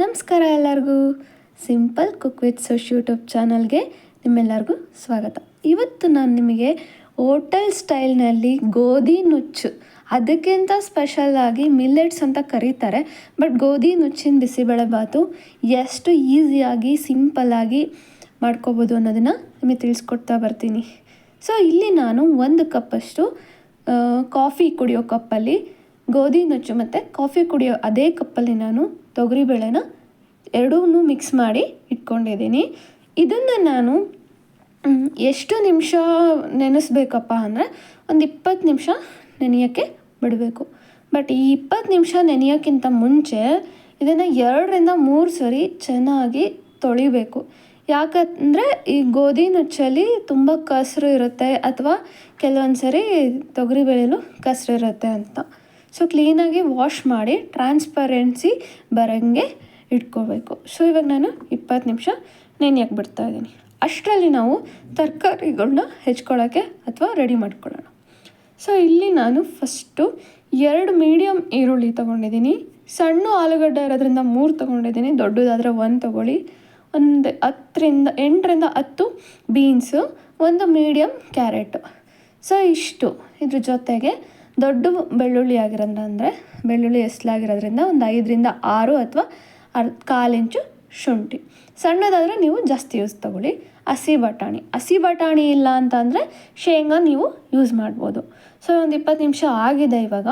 ನಮಸ್ಕಾರ ಎಲ್ಲರಿಗೂ. Simple cook with ಸೋಶ್ ಯೂಟ್ಯೂಬ್ ಚಾನಲ್ಗೆ ನಿಮ್ಮೆಲ್ಲರಿಗೂ ಸ್ವಾಗತ. ಇವತ್ತು ನಾನು ನಿಮಗೆ ಹೋಟೆಲ್ ಸ್ಟೈಲ್ನಲ್ಲಿ ಗೋಧಿ ನುಚ್ಚು. ಅದಕ್ಕಿಂತ ಸ್ಪೆಷಲ್ಲಾಗಿ ಮಿಲ್ಲೆಟ್ಸ್ ಅಂತ ಕರೀತಾರೆ, ಬಟ್ ಗೋಧಿ ನುಚ್ಚಿನ ಬಿಸಿಬೇಳೆಬಾತು ಎಷ್ಟು ಈಸಿಯಾಗಿ ಸಿಂಪಲ್ಲಾಗಿ ಮಾಡ್ಕೋಬೋದು ಅನ್ನೋದನ್ನು ನಿಮಗೆ ತಿಳಿಸ್ಕೊಡ್ತಾ ಬರ್ತೀನಿ. ಸೊ ಇಲ್ಲಿ ನಾನು ಒಂದು ಕಪ್ಪಷ್ಟು ಕಾಫಿ ಕುಡಿಯೋ ಕಪ್ಪಲ್ಲಿ ಗೋಧಿ ನುಚ್ಚು ಮತ್ತು ಕಾಫಿ ಕುಡಿಯೋ ಅದೇ ಕಪ್ಪಲ್ಲಿ ನಾನು ತೊಗರಿಬೇಳೆನ ಎರಡೂ ಮಿಕ್ಸ್ ಮಾಡಿ ಇಟ್ಕೊಂಡಿದ್ದೀನಿ. ಇದನ್ನು ನಾನು ಎಷ್ಟು ನಿಮಿಷ ನೆನೆಸ್ಬೇಕಪ್ಪ ಅಂದರೆ ಒಂದು ಇಪ್ಪತ್ತು ನಿಮಿಷ ನೆನೆಯೋಕ್ಕೆ ಬಿಡಬೇಕು. ಬಟ್ ಈ ಇಪ್ಪತ್ತು ನಿಮಿಷ ನೆನೆಯೋಕ್ಕಿಂತ ಮುಂಚೆ ಇದನ್ನು ಎರಡರಿಂದ ಮೂರು ಸರಿ ಚೆನ್ನಾಗಿ ತೊಳಿಬೇಕು. ಯಾಕಂದರೆ ಈ ಗೋಧಿ ನುಚ್ಚಲ್ಲಿ ತುಂಬ ಕಸರು ಇರುತ್ತೆ ಅಥವಾ ಕೆಲವೊಂದು ಸರಿ ತೊಗರಿಬೇಳೆಲು ಕಸರು ಇರುತ್ತೆ ಅಂತ. ಸೊ ಕ್ಲೀನಾಗಿ ವಾಶ್ ಮಾಡಿ ಟ್ರಾನ್ಸ್ಪರೆನ್ಸಿ ಬರೋಂಗೆ ಇಟ್ಕೋಬೇಕು. ಸೊ ಇವಾಗ ನಾನು ಇಪ್ಪತ್ತು ನಿಮಿಷ ನೆನೆಯಕ್ಕೆ ಬಿಡ್ತಾ ಇದ್ದೀನಿ. ಅಷ್ಟರಲ್ಲಿ ನಾವು ತರಕಾರಿಗಳನ್ನ ಹೆಚ್ಕೊಳ್ಳೋಕ್ಕೆ ಅಥವಾ ರೆಡಿ ಮಾಡ್ಕೊಳ್ಳೋಣ. ಸೊ ಇಲ್ಲಿ ನಾನು ಫಸ್ಟು ಎರಡು ಮೀಡಿಯಮ್ ಈರುಳ್ಳಿ ತೊಗೊಂಡಿದ್ದೀನಿ. ಸಣ್ಣ ಆಲೂಗಡ್ಡೆ ಇರೋದ್ರಿಂದ ಮೂರು ತೊಗೊಂಡಿದ್ದೀನಿ. ದೊಡ್ಡದಾದರೆ ಒಂದು ತೊಗೊಳ್ಳಿ. ಒಂದು ಹತ್ತರಿಂದ ಎಂಟರಿಂದ ಹತ್ತು ಬೀನ್ಸು ಒಂದು ಮೀಡಿಯಮ್ ಕ್ಯಾರೆಟು ಸೊ ಇಷ್ಟು ಇದ್ರ ಜೊತೆಗೆ ದೊಡ್ಡ ಬೆಳ್ಳುಳ್ಳಿ ಆಗಿರೋದ್ರ ಅಂದರೆ ಬೆಳ್ಳುಳ್ಳಿ ಎಸ್ಲಾಗಿರೋದ್ರಿಂದ ಒಂದು ಐದರಿಂದ ಆರು ಅಥವಾ ಅರ್, ಕಾಲು ಇಂಚು ಶುಂಠಿ. ಸಣ್ಣದಾದರೆ ನೀವು ಜಾಸ್ತಿ ಯೂಸ್ ತೊಗೊಳ್ಳಿ. ಹಸಿ ಬಟಾಣಿ. ಹಸಿ ಬಟಾಣಿ ಇಲ್ಲ ಅಂತಂದರೆ ಶೇಂಗಾ ನೀವು ಯೂಸ್ ಮಾಡ್ಬೋದು. ಸೊ ಒಂದು ಇಪ್ಪತ್ತು ನಿಮಿಷ ಆಗಿದೆ ಇವಾಗ.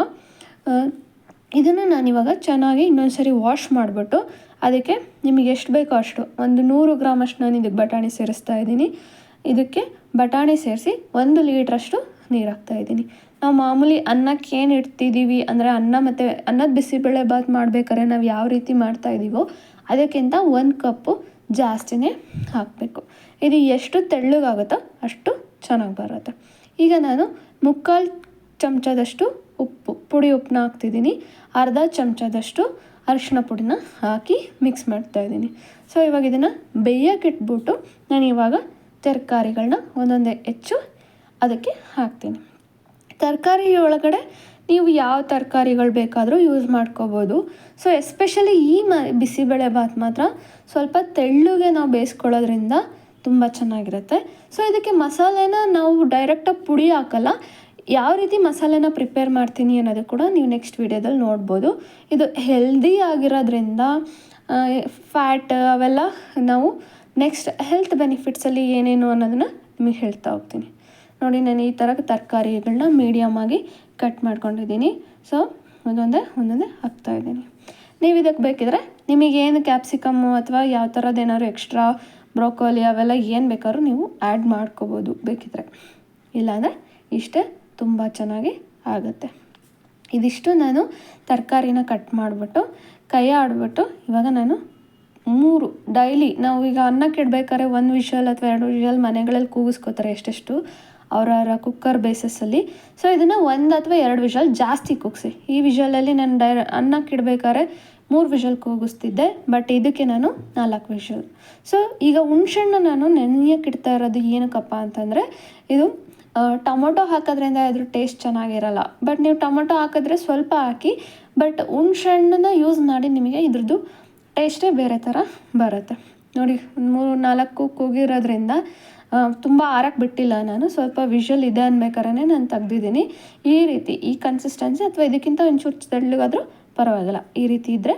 ಇದನ್ನು ನಾನಿವಾಗ ಚೆನ್ನಾಗಿ ಇನ್ನೊಂದು ಸರಿ ವಾಶ್ ಮಾಡಿಬಿಟ್ಟು ಅದಕ್ಕೆ ನಿಮಗೆ ಎಷ್ಟು ಬೇಕೋ ಅಷ್ಟು, ಒಂದು ನೂರು ಗ್ರಾಮ್ ಅಷ್ಟು ನಾನು ಇದಕ್ಕೆ ಬಟಾಣಿ ಸೇರಿಸ್ತಾ ಇದ್ದೀನಿ. ಇದಕ್ಕೆ ಬಟಾಣಿ ಸೇರಿಸಿ ಒಂದು ಲೀಟ್ರಷ್ಟು ನೀರು ಹಾಕ್ತಾ ಇದ್ದೀನಿ. ನಾವು ಮಾಮೂಲಿ ಅನ್ನಕ್ಕೆ ಏನು ಇಡ್ತಿದ್ದೀವಿ ಅಂದರೆ ಅನ್ನ ಮತ್ತು ಅನ್ನದ ಬಿಸಿಬೇಳೆ ಬಾತ್ ಮಾಡ್ಬೇಕಾದ್ರೆ ನಾವು ಯಾವ ರೀತಿ ಮಾಡ್ತಾ ಇದ್ದೀವೋ ಅದಕ್ಕಿಂತ ಒಂದು ಕಪ್ಪು ಜಾಸ್ತಿನೇ ಹಾಕಬೇಕು. ಇದು ಎಷ್ಟು ತೆಳ್ಳಗಾಗುತ್ತೋ ಅಷ್ಟು ಚೆನ್ನಾಗಿ ಬರುತ್ತೆ. ಈಗ ನಾನು ಮುಕ್ಕಾಲು ಚಮಚದಷ್ಟು ಉಪ್ಪು, ಪುಡಿ ಉಪ್ಪನ್ನ ಹಾಕ್ತಿದ್ದೀನಿ ಅರ್ಧ ಚಮಚದಷ್ಟು ಅರಿಶಿನ ಪುಡಿನ ಹಾಕಿ ಮಿಕ್ಸ್ ಮಾಡ್ತಾ ಇದ್ದೀನಿ ಸೊ ಇವಾಗ ಇದನ್ನು ಬೇಯಕ್ಕೆ ಇಟ್ಬಿಟ್ಟು ನಾನು ಇವಾಗ ತರಕಾರಿಗಳನ್ನ ಒಂದೊಂದೇ ಹೆಚ್ಚು ಅದಕ್ಕೆ ಹಾಕ್ತೀನಿ. ತರಕಾರಿ ಒಳಗಡೆ ನೀವು ಯಾವ ತರಕಾರಿಗಳು ಬೇಕಾದರೂ ಯೂಸ್ ಮಾಡ್ಕೋಬೋದು. ಸೊ ಎಸ್ಪೆಷಲಿ ಈ ಮ, ಬಿಸಿಬೇಳೆ ಭಾತ್ ಮಾತ್ರ ಸ್ವಲ್ಪ ತೆಳ್ಳುಗೆ ನಾವು ಬೇಯಿಸ್ಕೊಳ್ಳೋದ್ರಿಂದ ತುಂಬ ಚೆನ್ನಾಗಿರುತ್ತೆ. ಸೊ ಇದಕ್ಕೆ ಮಸಾಲೆನ ನಾವು ಡೈರೆಕ್ಟಾಗಿ ಪುಡಿ ಹಾಕಲ್ಲ. ಯಾವ ರೀತಿ ಮಸಾಲೆನ ಪ್ರಿಪೇರ್ ಮಾಡ್ತೀನಿ ಅನ್ನೋದು ಕೂಡ ನೀವು ನೆಕ್ಸ್ಟ್ ವಿಡಿಯೋದಲ್ಲಿ ನೋಡ್ಬೋದು. ಇದು ಹೆಲ್ದಿ ಆಗಿರೋದ್ರಿಂದ ಫ್ಯಾಟ್ ಅವೆಲ್ಲ ನಾವು ನೆಕ್ಸ್ಟ್ ಹೆಲ್ತ್ ಬೆನಿಫಿಟ್ಸಲ್ಲಿ ಏನೇನು ಅನ್ನೋದನ್ನು ನಿಮಗೆ ಹೇಳ್ತಾ ಹೋಗ್ತೀನಿ. ನೋಡಿ ನಾನು ಈ ಥರ ತರಕಾರಿಗಳನ್ನ ಮೀಡಿಯಮ್ ಆಗಿ ಕಟ್ ಮಾಡ್ಕೊಂಡಿದ್ದೀನಿ. ಸೊ ಒಂದೊಂದೇ ಒಂದೊಂದೇ ಹಾಕ್ತಾ ಇದ್ದೀನಿ. ನೀವು ಇದಕ್ಕೆ ಬೇಕಿದ್ರೆ ನಿಮಗೇನು ಕ್ಯಾಪ್ಸಿಕಮ್ಮು ಅಥವಾ ಯಾವ ಥರದ್ದು ಏನಾದ್ರು ಎಕ್ಸ್ಟ್ರಾ ಬ್ರೋಕೋಲಿ ಅವೆಲ್ಲ ಏನು ಬೇಕಾದ್ರೂ ನೀವು ಆ್ಯಡ್ ಮಾಡ್ಕೋಬೋದು ಬೇಕಿದ್ರೆ. ಇಲ್ಲಾಂದರೆ ಇಷ್ಟೇ ತುಂಬ ಚೆನ್ನಾಗಿ ಆಗುತ್ತೆ. ಇದಿಷ್ಟು ನಾನು ತರಕಾರಿನ ಕಟ್ ಮಾಡಿಬಿಟ್ಟು, ಕೈ ಆಡಿಬಿಟ್ಟು ಇವಾಗ ನಾನು ಮೂರು ಡೈಲಿ ನಾವು ಈಗ ಅನ್ನಕ್ಕೆ ಇಡ್ಬೇಕಾದ್ರೆ ಒಂದು ವಿಷಲ್ ಅಥವಾ ಎರಡು ವಿಷಲ್ ಮನೆಗಳಲ್ಲಿ ಕೂಗಿಸ್ಕೋತಾರೆ ಎಷ್ಟೆಷ್ಟು ಅವರವರ ಕುಕ್ಕರ್ ಬೇಸಸ್ಸಲ್ಲಿ ಸೊ ಇದನ್ನು ಒಂದು ಅಥವಾ ಎರಡು ವಿಷಲ್ ಜಾಸ್ತಿ ಕೂಗಿಸಿ. ಈ ವಿಷಲಲ್ಲಿ ನಾನು ಡೈ ಅನ್ನಕ್ಕೆ ಮೂರು ವಿಷಲ್ ಕೂಗಿಸ್ತಿದ್ದೆ ಬಟ್ ಇದಕ್ಕೆ ನಾನು ನಾಲ್ಕು ವಿಷಲ್ ಸೊ ಈಗ ಹುಣ್ಸಣ್ಣ ನಾನು ನೆನೆಯಕ್ಕೆ ಇಡ್ತಾ ಇರೋದು ಏನಕ್ಕಪ್ಪ ಅಂತಂದರೆ, ಇದು ಟೊಮೊಟೊ ಹಾಕೋದ್ರಿಂದ ಅದ್ರ ಟೇಸ್ಟ್ ಚೆನ್ನಾಗಿರಲ್ಲ. ಬಟ್ ನೀವು ಟೊಮೊಟೊ ಹಾಕಿದ್ರೆ ಸ್ವಲ್ಪ ಹಾಕಿ ಬಟ್ ಹುಣ್ಸೆಹಣ್ಣನ್ನ ಯೂಸ್ ಮಾಡಿ ನಿಮಗೆ ಇದ್ರದ್ದು ಟೇಸ್ಟೇ ಬೇರೆ ಥರ ಬರುತ್ತೆ. ನೋಡಿ ಮೂರು ನಾಲ್ಕು ಕೂಗಿರೋದ್ರಿಂದ ತುಂಬ ಆರಕ್ಕೆ ಬಿಟ್ಟಿಲ್ಲ ನಾನು. ಸ್ವಲ್ಪ ವಿಷಲ್ ಇದೆ ಅನ್ಬೇಕಾದ್ರೆ ನಾನು ತೆಗ್ದಿದ್ದೀನಿ. ಈ ರೀತಿ, ಈ ಕನ್ಸಿಸ್ಟೆನ್ಸಿ ಅಥವಾ ಇದಕ್ಕಿಂತ ಒಂಚೂರು ತೆಳ್ಳಗಾದರೂ ಪರವಾಗಿಲ್ಲ. ಈ ರೀತಿ ಇದ್ದರೆ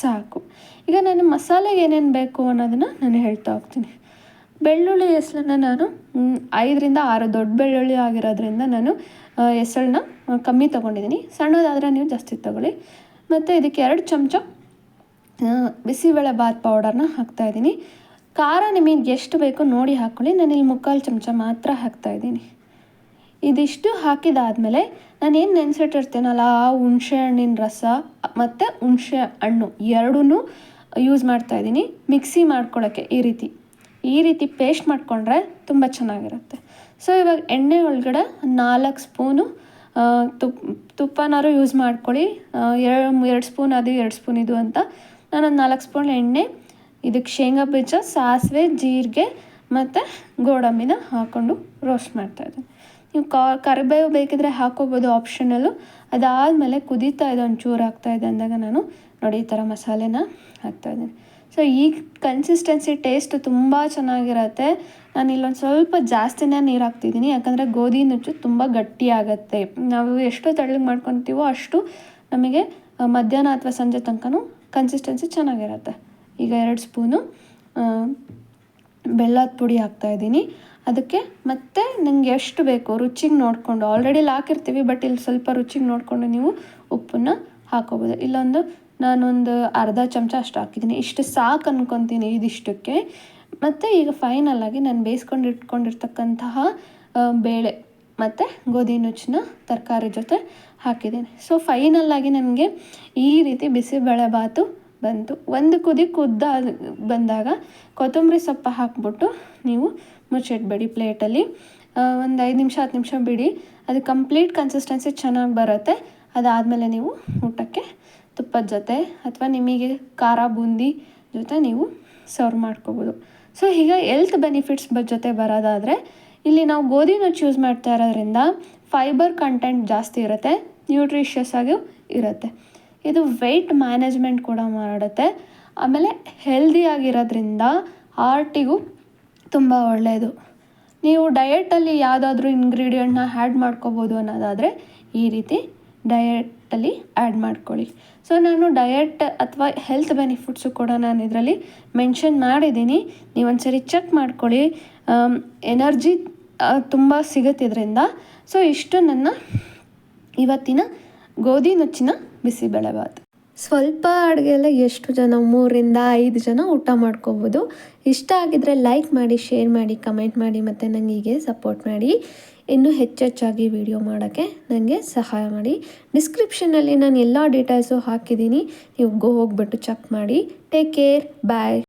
ಸಾಕು. ಈಗ ನಾನು ಮಸಾಲೆಗೆ ಏನೇನು ಬೇಕು ಅನ್ನೋದನ್ನು ನಾನು ಹೇಳ್ತಾ ಹೋಗ್ತೀನಿ. ಬೆಳ್ಳುಳ್ಳಿ ಹೆಸಳನ್ನ ನಾನು ಐದರಿಂದ ಆರು ದೊಡ್ಡ ಬೆಳ್ಳುಳ್ಳಿ ಆಗಿರೋದ್ರಿಂದ ನಾನು ಹೆಸಳನ್ನ ಕಮ್ಮಿ ತೊಗೊಂಡಿದ್ದೀನಿ. ಸಣ್ಣದಾದರೆ ನೀವು ಜಾಸ್ತಿ ತೊಗೊಳ್ಳಿ. ಮತ್ತು ಇದಕ್ಕೆ ಎರಡು ಚಮಚ ಬಿಸಿಬೇಳೆ ಬಾತ್ ಪೌಡರ್ನ ಹಾಕ್ತಾಯಿದ್ದೀನಿ ಖಾರ ನಿಮಗೆ ಎಷ್ಟು ಬೇಕೋ ನೋಡಿ ಹಾಕ್ಕೊಳ್ಳಿ ನಾನಿಲ್ಲಿ ಮುಕ್ಕಾಲು ಚಮಚ ಮಾತ್ರ ಹಾಕ್ತಾಯಿದ್ದೀನಿ ಇದಿಷ್ಟು ಹಾಕಿದಾದಮೇಲೆ ನಾನೇನು ನೆನೆಸಿಟ್ಟಿರ್ತೀನಲ್ಲ ಆ ಹುಣಸೆ ಹಣ್ಣಿನ ರಸ ಮತ್ತು ಹುಣಸೆ ಹಣ್ಣು ಎರಡೂ ಯೂಸ್ ಮಾಡ್ತಾಯಿದ್ದೀನಿ ಮಿಕ್ಸಿ ಮಾಡ್ಕೊಳ್ಳೋಕ್ಕೆ ಈ ರೀತಿ. ಈ ರೀತಿ ಪೇಸ್ಟ್ ಮಾಡಿಕೊಂಡ್ರೆ ತುಂಬ ಚೆನ್ನಾಗಿರುತ್ತೆ. ಸೊ ಇವಾಗ ಎಣ್ಣೆ ಒಳಗಡೆ ನಾಲ್ಕು ಸ್ಪೂನು ತುಪ್ಪ ತುಪ್ಪನಾರು ಯೂಸ್ ಮಾಡ್ಕೊಳ್ಳಿ. ಎರಡು ಎರಡು ಸ್ಪೂನ್ ಅದು, ಎರಡು ಸ್ಪೂನ್ ಇದು ಅಂತ. ನಾನು ನಾಲ್ಕು ಸ್ಪೂನ್ ಎಣ್ಣೆ ಇದಕ್ಕೆ ಶೇಂಗಾ ಬೀಜ, ಸಾಸಿವೆ, ಜೀರಿಗೆ ಮತ್ತು ಗೋಡಂಬಿನ ಹಾಕ್ಕೊಂಡು ರೋಸ್ಟ್ ಮಾಡ್ತಾಯಿದ್ದೀನಿ ನೀವು ಕಾ, ಕರಿಬೇವು ಬೇಕಿದ್ರೆ ಹಾಕೋಬೋದು ಆಪ್ಷನಲ್ಲು ಅದಾದಮೇಲೆ ಕುದೀತಾ ಇದೆ, ಒಂಚೂರು ಆಗ್ತಾಯಿದೆ ಅಂದಾಗ ನಾನು ನೋಡಿ ಈ ಥರ ಮಸಾಲೆನ ಹಾಕ್ತಾಯಿದ್ದೀನಿ ಸೊ ಈ ಕನ್ಸಿಸ್ಟೆನ್ಸಿ ಟೇಸ್ಟ್ ತುಂಬ ಚೆನ್ನಾಗಿರತ್ತೆ. ನಾನು ಇಲ್ಲೊಂದು ಸ್ವಲ್ಪ ಜಾಸ್ತಿನೇ ನೀರು ಹಾಕ್ತಿದ್ದೀನಿ ಯಾಕಂದರೆ ಗೋಧಿ ನುಚ್ಚು ತುಂಬ ಗಟ್ಟಿ ಆಗುತ್ತೆ. ನಾವು ಎಷ್ಟು ತಳ್ಳಗೆ ಮಾಡ್ಕೊತೀವೋ ಅಷ್ಟು ನಮಗೆ ಮಧ್ಯಾಹ್ನ ಅಥವಾ ಸಂಜೆ ತನಕನೂ ಕನ್ಸಿಸ್ಟೆನ್ಸಿ ಚೆನ್ನಾಗಿರುತ್ತೆ. ಈಗ ಎರಡು ಸ್ಪೂನು ಬೆಲ್ಲದ ಪುಡಿ ಹಾಕ್ತಾಯಿದ್ದೀನಿ ಅದಕ್ಕೆ ಮತ್ತೆ ನಂಗೆ ಎಷ್ಟು ಬೇಕು ರುಚಿಗೆ ನೋಡಿಕೊಂಡು ಆಲ್ರೆಡಿ ಹಾಕಿರ್ತೀವಿ ಬಟ್ ಇಲ್ಲಿ ಸ್ವಲ್ಪ ರುಚಿಗೆ ನೋಡಿಕೊಂಡು ನೀವು ಉಪ್ಪನ್ನು ಹಾಕೋಬೋದು. ಇಲ್ಲೊಂದು ನಾನೊಂದು ಅರ್ಧ ಚಮಚ ಅಷ್ಟು ಹಾಕಿದ್ದೀನಿ. ಇಷ್ಟು ಸಾಕು ಅನ್ಕೊತೀನಿ ಇದಿಷ್ಟಕ್ಕೆ. ಮತ್ತು ಈಗ ಫೈನಲ್ ಆಗಿ ನಾನು ಬೇಯಿಸ್ಕೊಂಡು ಇಟ್ಕೊಂಡಿರ್ತಕ್ಕಂತಹ ಬೇಳೆ ಮತ್ತು ಗೋಧಿ ನುಚ್ಚನ್ನ ತರಕಾರಿ ಜೊತೆ ಹಾಕಿದ್ದೀನಿ. ಸೊ ಫೈನಲ್ಲಾಗಿ ನನಗೆ ಈ ರೀತಿ ಬಿಸಿಬೇಳೆ ಬಾತು ಬಂತು ಒಂದು ಕುದಿ ಕುದ್ದ ಬಂದಾಗ ಕೊತ್ತಂಬರಿ ಸೊಪ್ಪು ಹಾಕ್ಬಿಟ್ಟು ನೀವು ಮುಚ್ಚಿಟ್ಬೇಡಿ ಪ್ಲೇಟಲ್ಲಿ. ಒಂದು ಐದು ನಿಮಿಷ, ಹತ್ತು ನಿಮಿಷ ಬಿಡಿ. ಅದು ಕಂಪ್ಲೀಟ್ ಕನ್ಸಿಸ್ಟೆನ್ಸಿ ಚೆನ್ನಾಗಿ ಬರುತ್ತೆ. ಅದಾದಮೇಲೆ ನೀವು ಊಟಕ್ಕೆ ತುಪ್ಪದ ಜೊತೆ ಅಥವಾ ನಿಮಗೆ ಖಾರ ಬೂಂದಿ ಜೊತೆ ನೀವು ಸರ್ವ್ ಮಾಡ್ಕೋಬೋದು. ಸೊ ಈಗ ಎಲ್ತ್ ಬೆನಿಫಿಟ್ಸ್ ಜೊತೆ ಬರೋದಾದರೆ ಇಲ್ಲಿ ನಾವು ಗೋಧಿನ ಚೂಸ್ ಮಾಡ್ತಾ ಇರೋದ್ರಿಂದ ಫೈಬರ್ ಕಂಟೆಂಟ್ ಜಾಸ್ತಿ ಇರುತ್ತೆ ನ್ಯೂಟ್ರಿಷಿಯಸ್ ಆಗಿ ಇರುತ್ತೆ. ಇದು ವೆಯ್ಟ್ ಮ್ಯಾನೇಜ್ಮೆಂಟ್ ಕೂಡ ಮಾಡುತ್ತೆ. ಆಮೇಲೆ ಹೆಲ್ದಿಯಾಗಿರೋದ್ರಿಂದ ಹಾರ್ಟಿಗೂ ತುಂಬ ಒಳ್ಳೆಯದು ನೀವು ಡಯೆಟಲ್ಲಿ ಯಾವುದಾದ್ರೂ ಇಂಗ್ರೀಡಿಯೆಂಟ್ನ ಆ್ಯಡ್ ಮಾಡ್ಕೋಬೋದು ಅನ್ನೋದಾದರೆ ಈ ರೀತಿ ಡಯೆಟಲ್ಲಿ ಆ್ಯಡ್ ಮಾಡ್ಕೊಳ್ಳಿ. ಸೊ ನಾನು ಡಯೆಟ್ ಅಥವಾ ಹೆಲ್ತ್ ಬೆನಿಫಿಟ್ಸು ಕೂಡ ನಾನು ಇದರಲ್ಲಿ ಮೆನ್ಷನ್ ಮಾಡಿದ್ದೀನಿ. ನೀವು ಒಂದ್ಸರಿ ಚೆಕ್ ಮಾಡ್ಕೊಳ್ಳಿ. ಎನರ್ಜಿ ತುಂಬ ಸಿಗುತ್ತಿದ್ರಿಂದ. ಸೊ ಇಷ್ಟು ನನ್ನ ಇವತ್ತಿನ ಗೋಧಿ ನುಚ್ಚಿನ ಬಿಸಿಬೇಳೆಭಾತ್ ಸ್ವಲ್ಪ ಅಡುಗೆಲ್ಲ ಎಷ್ಟು ಜನ? ಮೂರಿಂದ ಐದು ಜನ ಊಟ ಮಾಡ್ಕೋಬೋದು. ಇಷ್ಟ ಆಗಿದ್ರೆ ಲೈಕ್ ಮಾಡಿ ಶೇರ್ ಮಾಡಿ ಕಮೆಂಟ್ ಮಾಡಿ ಮತ್ತು ನನಗೆ ಸಪೋರ್ಟ್ ಮಾಡಿ. ಇನ್ನೂ ಹೆಚ್ಚೆಚ್ಚಾಗಿ ವಿಡಿಯೋ ಮಾಡೋಕ್ಕೆ ನನಗೆ ಸಹಾಯ ಮಾಡಿ. ಡಿಸ್ಕ್ರಿಪ್ಷನಲ್ಲಿ ನಾನು ಎಲ್ಲ ಡೀಟೇಲ್ಸು ಹಾಕಿದ್ದೀನಿ. ನೀವು ಗೋ ಹೋಗ್ಬಿಟ್ಟು ಚೆಕ್ ಮಾಡಿ. Take care bye